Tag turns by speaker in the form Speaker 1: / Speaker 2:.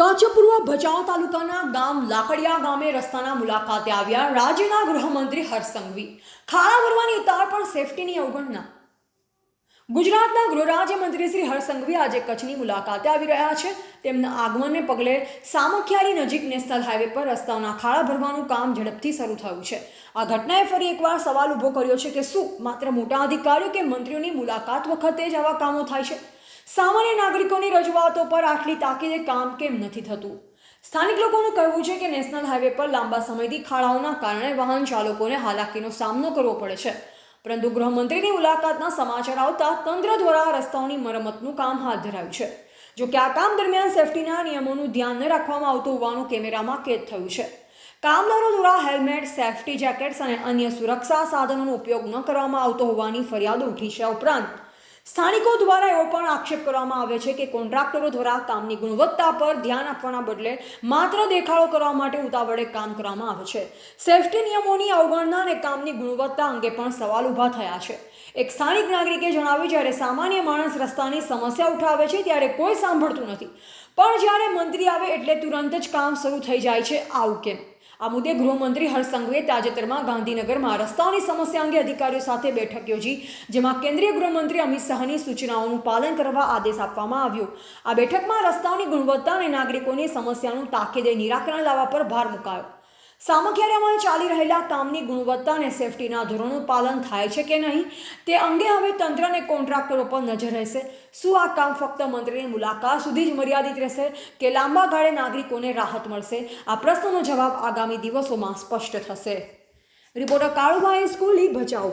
Speaker 1: કાચપુરવા ભચાઉ તાલુકાના ગામ લાકડિયા ગામે રસ્તાના મુલાકાતે આવ્યા રાજ્યના ગૃહમંત્રી હર્ષ સંઘવી ખાડા ભરવાની ઉતાર પણ સેફટીની અવગણના. ગુજરાતના ગૃહ રાજ્યમંત્રી શ્રી હર્ષ સંઘવી આજે કચ્છની મુલાકાતે આવી રહ્યા છે. તેમના આગમનને પગલે સામખિયારી નજીક નેશનલ હાઈવે પર રસ્તાઓના ખાડા ભરવાનું કામ ઝડપથી શરૂ થયું છે. આ ઘટનાએ ફરી એકવાર સવાલ ઊભો કર્યો છે કે શું માત્ર મોટા અધિકારીઓ કે મંત્રીઓની મુલાકાત વખતે જ આવા કામો થાય છે? સામાન્ય નાગરિકોની રજૂઆતો પર આટલી તાકીદે કામ કેમ નથી થતું? સ્થાનિક લોકોનું કહેવું છે કે નેશનલ હાઈવે પર લાંબા સમયથી ખાડાઓના કારણે વાહન ચાલકોને હાલાકીનો સામનો કરવો પડે છે. પરંતુ ગૃહમંત્રીની મુલાકાતના સમાચાર આવતા તંત્ર દ્વારા રસ્તાઓની મરમતનું કામ હાથ ધરાયું છે. જો કે આ કામ દરમિયાન સેફટીના નિયમોનું ધ્યાન ન રાખવામાં આવતું હોવાનું કેમેરામાં કેદ થયું છે. કામદારો દ્વારા હેલ્મેટ, સેફટી જેકેટ્સ અને અન્ય સુરક્ષા સાધનોનો ઉપયોગ ન કરવામાં આવતો હોવાની ફરિયાદો ઉઠી છે ઉપરાંત સ્થાનિકો દ્વારા એવો પણ આક્ષેપ કરવામાં આવે છે કે કોન્ટ્રાક્ટરો દ્વારા કામની ગુણવત્તા પર ધ્યાન આપવાના બદલે માત્ર દેખાડો કરવા માટે ઉતાવળે કામ કરવામાં આવે છે. સેફટી નિયમોની અવગણના અને કામની ગુણવત્તા અંગે પણ સવાલ ઊભા થયા છે. એક સ્થાનિક નાગરિકે જણાવ્યું, જ્યારે સામાન્ય માણસ રસ્તાની સમસ્યા ઉઠાવે છે, ત્યારે કોઈ સાંભળતું નથી. પણ જ્યારે મંત્રી આવે એટલે તુરંત જ કામ શરૂ થઈ જાય છે. આવું કેમ? આ મુદ્દે ગૃહમંત્રી હર્ષ સંઘવીએ તાજેતરમાં ગાંધીનગરમાં રસ્તાઓની સમસ્યા અંગે અધિકારીઓ સાથે બેઠક યોજી, જેમાં કેન્દ્રીય ગૃહમંત્રી અમિત શાહની સૂચનાઓનું પાલન કરવા આદેશ આપવામાં આવ્યો. આ બેઠકમાં રસ્તાઓની ગુણવત્તા અને નાગરિકોની સમસ્યાનું તાકીદે નિરાકરણ લાવવા પર ભાર મુકાયો. સામખિયારામાં ચાલી રહેલા કામની ગુણવત્તા અને સેફટીના ધોરણનું પાલન થાય છે કે નહીં, તે અંગે હવે તંત્ર અને કોન્ટ્રાક્ટરો પર નજર રહેશે. શું આ કામ ફક્ત મંત્રીની મુલાકાત સુધી જ મર્યાદિત રહેશે કે લાંબા ગાળે નાગરિકોને રાહત મળશે? આ પ્રશ્નનો જવાબ આગામી દિવસોમાં સ્પષ્ટ થશે. રિપોર્ટર કાળુભાઈ સ્કૂલી, ભચાઉ.